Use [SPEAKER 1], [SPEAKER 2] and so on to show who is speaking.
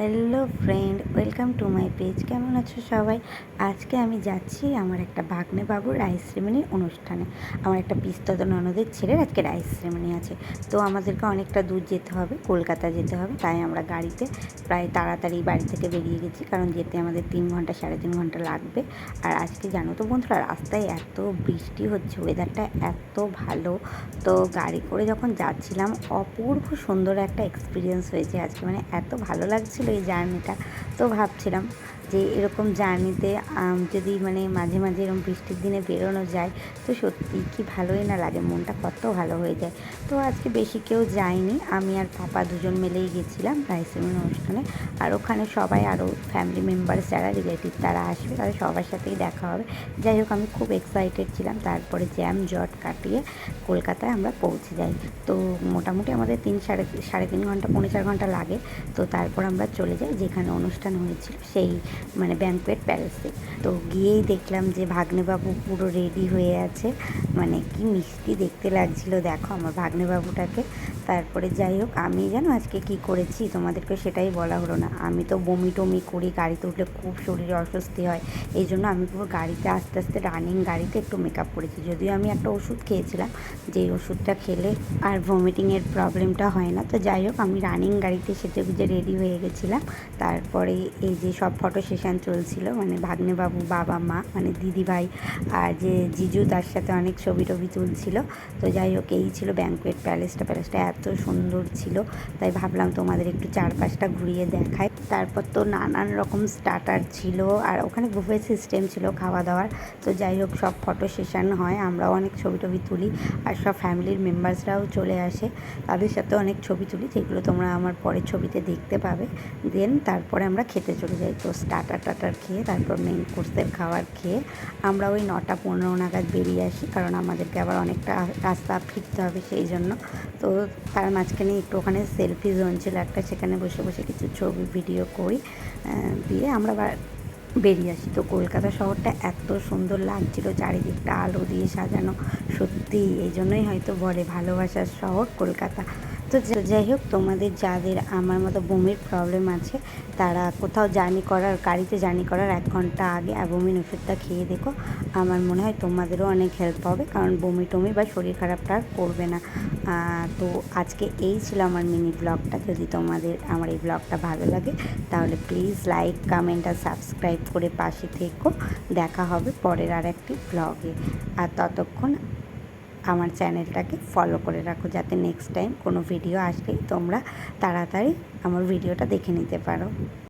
[SPEAKER 1] Hello friend, welcome to my page. কেমন আছো সবাই? আজকে আমি যাচ্ছি আমার একটা ভাগ্নে বাবুর রাইস সেরেমনির অনুষ্ঠানে। আমার একটা পিস্তত ননদের ছেলের আজকে রাইস সেরেমনি আছে। তো আমাদেরকে অনেকটা দূর যেতে হবে, কলকাতা যেতে হবে, তাই আমরা গাড়িতে প্রায় তাড়াতাড়ি বাড়ি থেকে বেরিয়ে গেছি, কারণ যেতে আমাদের তিন ঘণ্টা, সাড়ে তিন ঘণ্টা লাগবে। আর আজকে জানো তো বন্ধুরা, রাস্তায় এত বৃষ্টি হচ্ছে ওয়েদারটা এত ভালো। তো গাড়ি করে যখন যাচ্ছিলাম, অপূর্ব সুন্দর একটা এক্সপিরিয়েন্স হয়েছে আজকে মানে এত ভালো লাগছিল। এই জার্নিটা তো ভাবছিলাম যে এরকম জার্নিতে যদি মানে মাঝে মাঝে এরকম বৃষ্টির দিনে বেরোনো যায়, তো সত্যি কি ভালোই না লাগে, মনটা কত ভালো হয়ে যায়। তো আজকে বেশি কেউ যায়নি, আমি আর পাপা দুজন মিলেই গেছিলাম রাইসেমিন অনুষ্ঠানে, আর ওখানে সবাই আরও ফ্যামিলি মেম্বার্স যারা রিলেটিভ তারা আসবে, তাদের সবার সাথেই দেখা হবে। যাই হোক, আমি খুব এক্সাইটেড ছিলাম, তারপরে জ্যাম জট কাটিয়ে কলকাতায় আমরা পৌঁছে যাই। তো মোটামুটি আমাদের তিন সাড়ে সাড়ে তিন ঘণ্টা, পৌনে চার ঘণ্টা লাগে, তো তারপর আমরা চলে যাই, যেখানে অনুষ্ঠান হয়েছিল, সেই মানে ব্যাঙ্কুয়েট প্যালেসে তো গিয়েই দেখলাম যে ভাগ্নেবাবু পুরো রেডি হয়ে আছে। মানে কি মিষ্টি দেখতে লাগছিল, দেখো আমার ভাগ্নেবাবুটাকে। তারপরে যাই হোক, আমি জানো আজকে কি করেছি? তোমাদেরকে সেটাই বলা হলো না। আমি তো বমি টমি করি, গাড়িতে উঠলে খুব শরীরে অস্বস্তি হয়। এই জন্য আমি পুরো গাড়িতে আস্তে আস্তে রানিং গাড়িতে একটু মেকআপ করেছি। যদিও আমি একটা ওষুধ খেয়েছিলাম, যে ওষুধটা খেলে আর ভমিটিংয়ের প্রবলেমটা হয় না। তো যাই হোক, আমি রানিং গাড়িতে সেজে গুজে রেডি হয়ে গেছিলাম। তারপরে এই যে সব ফটো সেশন চলছিল মানে ভাগ্নেবাবু, বাবা, মা মানে দিদি ভাই আর যে জিজু তার সাথে অনেক ছবি টবি তুলছিল। তো যাই হোক, এই ছিল ব্যাঙ্কুয়েট প্যালেসটা। প্যালেসটা এত সুন্দর ছিল, তাই ভাবলাম তোমাদের একটু চারপাশটা ঘুরিয়ে দেখায় তারপর তো নানান রকম স্টার্টার ছিল আর ওখানে বুফে সিস্টেম ছিল খাওয়া দাওয়ার তো যাই হোক, সব ফটো সেশন হয়, আমরাও অনেক ছবি টবি তুলি আর সব ফ্যামিলির মেম্বার্সরাও চলে আসে। তাদের সাথে অনেক ছবি তুলি, যেগুলো তোমরা আমার পরের ছবিতে দেখতে পাবে। দেন তারপরে আমরা খেতে চলে যাই। তো স্টার্টার টাটার খেয়ে, তারপর মেন কোর্সের খাবার খেয়ে আমরা ওই নটা পনেরো নাগাদ বেরিয়ে আসি, কারণ আমাদেরকে আবার অনেকটা রাস্তা ফিরতে হবে সেই জন্য। তো তার মাঝখানে একটু ওখানে সেলফি জোন ছিল একটা, সেখানে বসে বসে কিছু ছবি ভিডিও করি দিয়ে আমরা বেরিয়ে আসি। তো কলকাতা শহরটা এত সুন্দর লাগছিল, চারিদিকটা আলো দিয়ে সাজানো সত্যি এই জন্যই হয়তো বলে ভালোবাসার শহর কলকাতা। তো যাই হোক, তোমাদের যাদের আমার মতো বমির প্রবলেম আছে, তারা কোথাও জার্নি করার, গাড়িতে জার্নি করার এক ঘণ্টা আগে অ্যাবোমিন ওষুধটা খেয়ে দেখো। আমার মনে হয় তোমাদেরও অনেক হেল্প হবে, কারণ বমি টমি বা শরীর খারাপটা আর করবে না। তো আজকে এই ছিল আমার মিনি ব্লগটা যদি তোমাদের আমার এই ব্লগটা ভালো লাগে, তাহলে প্লিজ লাইক কমেন্ট আর সাবস্ক্রাইব করে পাশে থেকো। দেখা হবে পরের আর একটি ব্লগে আর ততক্ষণ আমার চ্যানেলটাকে ফলো করে রাখো যাতে নেক্সট টাইম কোনো ভিডিও আসলেই তোমরা তাড়াতাড়ি আমার ভিডিওটা দেখে নিতে পারো।